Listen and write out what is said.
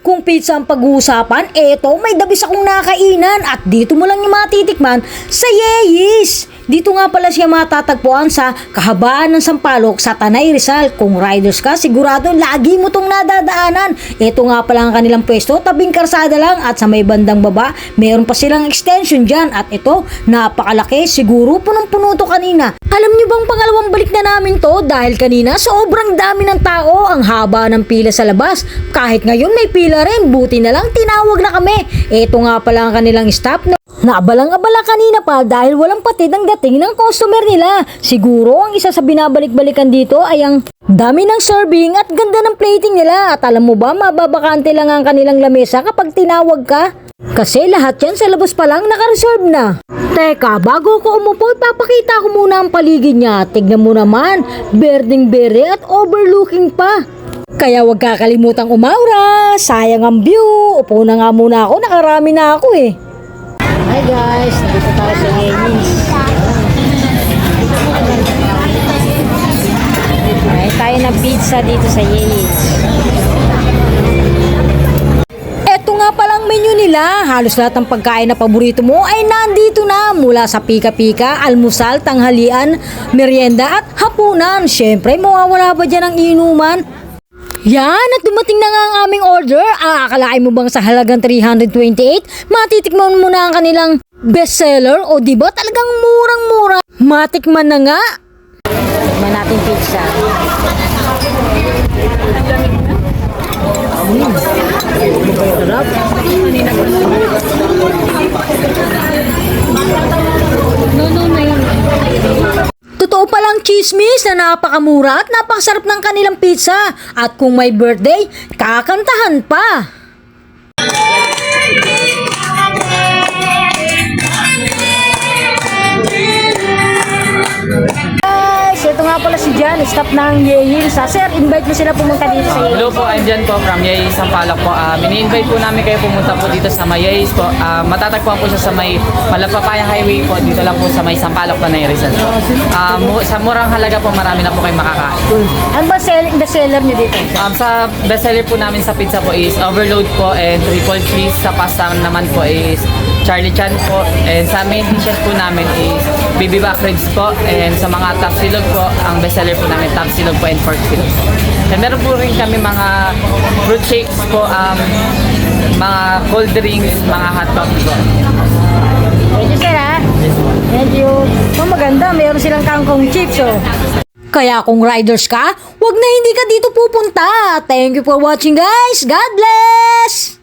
Kung pizza ang pag-uusapan, eto may dabis akong nakainan at dito mo lang yung matitikman sa Yeyis. Dito nga pala siya matatagpuan sa kahabaan ng Sampaloc sa Tanay Rizal. Kung riders ka, sigurado lagi mo tong nadadaanan. Ito nga pala ang kanilang pwesto, tabing karsada lang at sa may bandang baba, meron pa silang extension dyan. At ito, napakalaki, siguro punong-puno to kanina. Alam nyo bang pangalawang balik na namin to dahil kanina sobrang dami ng tao, ang haba ng pila sa labas. Kahit ngayon may pila rin, buti na lang tinawag na kami. Ito nga pala ang kanilang staff na Naabalang-abala kanina pa dahil walang patid ang dating ng customer nila. Siguro ang isa sa binabalik-balikan dito ay ang dami ng serving at ganda ng plating nila. At alam mo ba, mababakante lang ang kanilang lamesa kapag tinawag ka. Kasi lahat yan sa labas pa lang nakareserve na. Teka, bago ko umupo, papakita ko muna ang paligid niya. Tignan mo naman, berding bere at overlooking pa. Kaya wag kakalimutang umaura, sayang ang view. Upo na nga muna ako, nakarami na ako eh. Hi guys, nandito tayo sa Yenis. Ay, tayo ng pizza dito sa Yenis. Eto nga palang menu nila. Halos lahat ng pagkain na paborito mo ay nandito na. Mula sa pika-pika, almusal, tanghalian, merienda at hapunan. Siyempre, mawawala ba dyan ang inuman? Yan, at dumating na nga ang aming order. Aakalain mo bang sa halagang 328, matitikman mo na ang kanilang bestseller? O di ba talagang murang-mura? Matikman na nga. Tikman natin pizza. Totoo palang chismis na napakamura at napakasarap ng kanilang pizza. At kung may birthday, kakantahan pa. Guys, staff ng Yehil. Sa sir, invite mo sila pumunta dito sa Yehil. Hello po, I'm Jan po from Yay Sampaloc po. Uh, mini-invite po namin kayo pumunta po dito sa may Yays po. Ah, matatagpuan po siya sa may Malapapaya Highway po. Dito lang po sa may Sampaloc, Tanay Rizal po. Ah, mu- sa murang halaga po, marami na po kayo makakain. Ano ba sell- best seller niyo dito? Um, sa bestseller po namin sa pizza po is Overload po and Triple Cheese. Sa pasta naman po is Charlie Chan po. And sa main dishes po namin is Baby Back Ribs po. And sa mga top silog po, ang bestseller po namin top silog po and pork silog. And meron po rin kami mga fruit shakes po, um, mga cold drinks, mga hot coffee po. Thank you, sir, ha? Thank you. Oh, maganda. Meron silang kangkong chips, oh. Kaya kung riders ka, wag na hindi ka dito pupunta. Thank you for watching, guys. God bless!